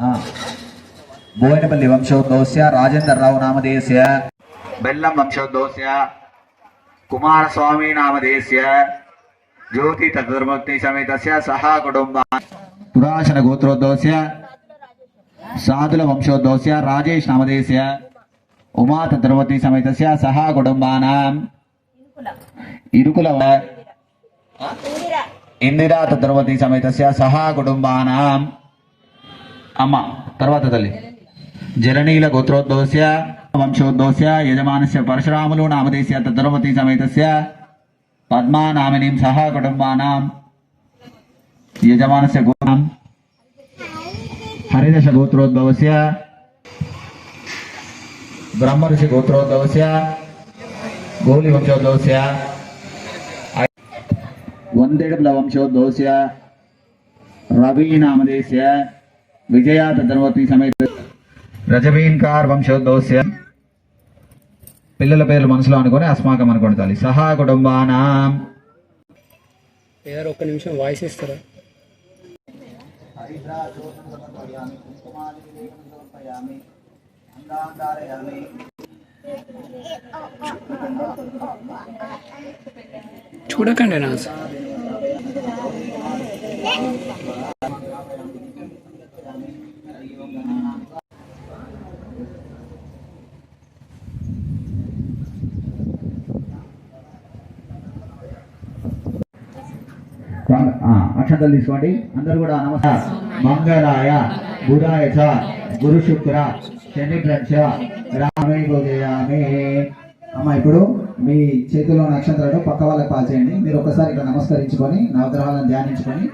ఆ. బోయినపల్లి వంశోద్భవస్య రాజేందర్ రావు నామధేయస్య బెల్లం వంశోద్భవస్య కుమారస్వామి నామధేయస్య జ్యోతి తద్ధర్మక్తి సమేతస్య సహా కుటుంబ. పురాశన గోత్రోద్భవస్య సాధుల వంశోద్భవస్య రాజేష్ నామధేయస్య ఉమా తద్రవతి సమేతస్య సహా కుటుంబానాం. ఇరుకుల. ఇందిరా తద్రవతి సమేతస్య సహా కుటుంబానాం. అమ్మ తర్వాత తల్లి. జరణీల గోత్రోద్భవస్య వంశోద్భవస్య యజమానస్య పరశురాములు నామదేశ్య తద్రవతి సమేతస్య పద్మానామినీం సహా కుటుంబానాం. యజమానస్య గోత్రం. హరిదశ గోత్రోద్భవస్య బ్రహ్మర్షి గోత్రోద్భవస్య గౌలి వంశోద్భవస్య వందేడుల వంశోద్భవస్య రవి నామదేశ్య విజయ తద్రవతి సమేత రజవీన్కార్ వంశోద్భవస్య పిల్లల పేర్లు మనసులో అనుకొని అస్మాకం అనుకుంటాలి సహా కుటుంబానా. ఏదో ఒక్క నిమిషం వాయిస్ ఇస్తారా? చూడకండి నా అక్షంతలు తీసుకోండి. అందరూ కూడా నమస్కారం. మంగళాయ బుధాయ చ గురు శుక్ర శని ప్రక్ష రామే భోజయామి. అమ్మ ఇప్పుడు మీ చేతిలో నక్షత్రాలు పక్క వాళ్ళకి పాల్చేయండి మీరు ఒకసారి ఇక్కడ నమస్కరించుకొని నవగ్రహాలను ధ్యానించుకొని.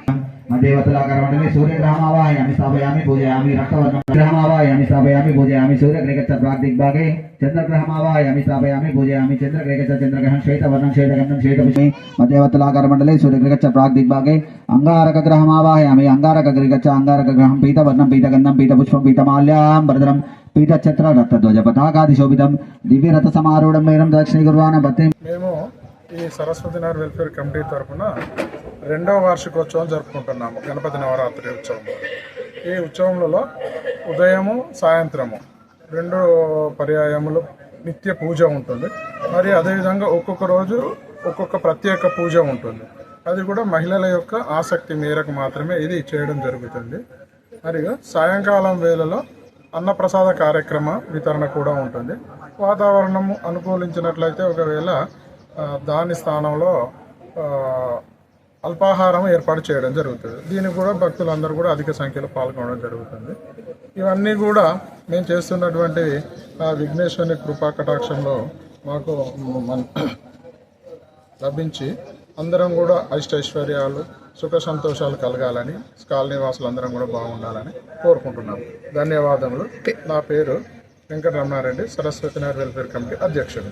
మా సూర్య సూర్యగ్రహమావాయామి స్థాపయామి పూజయామి రక్తవర్ణం గ్రహమావాయామి స్థాపయామి పూజయామి సూర్యగ్రహ ప్రాగ్దిగ్భాగే చంద్రగ్రహమావాయామి స్థాపయామి పూజయామి చంద్రగ్రహ చంద్రగ్రహం శ్వేతవర్ణం శ్వేతగంధం శ్వేతపుష్మి మధ్యవత్తలాకరమండలి సూర్యగ్రహ ప్రాగ్దిగ్భాగే అంగారక గ్రహమావాయామి అంగారక గ్రేగచ్చ అంగారక గ్రహం పీతవర్ణం పీతగంధం పీతపుష్పం పీతమాల్యాం భద్రం పీతఛత్ర రక్తధ్వజ పతాకాది శోభితం దివ్యరథ సమారూఢం మేరం దక్షిణ గుర్వాణ భక్తి. మేము ఈ సరస్వతి నగర్ వెల్ఫేర్ కమిటీ తరఫున రెండవ వార్షికోత్సవం జరుపుకుంటున్నాము గణపతి నవరాత్రి ఉత్సవం. ఈ ఉత్సవంలో ఉదయము సాయంత్రము రెండు పర్యాయములు నిత్య పూజ ఉంటుంది. మరి అదేవిధంగా ఒక్కొక్క రోజు ఒక్కొక్క ప్రత్యేక పూజ ఉంటుంది. అది కూడా మహిళల యొక్క ఆసక్తి మేరకు మాత్రమే ఇది చేయడం జరుగుతుంది. మరియు సాయంకాలం వేళలో అన్నప్రసాద కార్యక్రమ వితరణ కూడా ఉంటుంది. వాతావరణం అనుకూలించినట్లయితే ఒకవేళ దాని స్థానంలో అల్పాహారం ఏర్పాటు చేయడం జరుగుతుంది. దీనికి కూడా భక్తులందరూ కూడా అధిక సంఖ్యలో పాల్గొనడం జరుగుతుంది. ఇవన్నీ కూడా మేము చేస్తున్నటువంటి ఆ, విఘ్నేశ్వరుని కృపా కటాక్షంలో మాకు లభించి అందరం కూడా అష్టైశ్వర్యాలు సుఖ సంతోషాలు కలగాలని కాలనీ వాసులందరం కూడా బాగుండాలని కోరుకుంటున్నాం ధన్యవాదములు. నా పేరు వెంకటరమణారెడ్డి సరస్వతి నగర్ వెల్ఫేర్ కమిటీ అధ్యక్షుడు.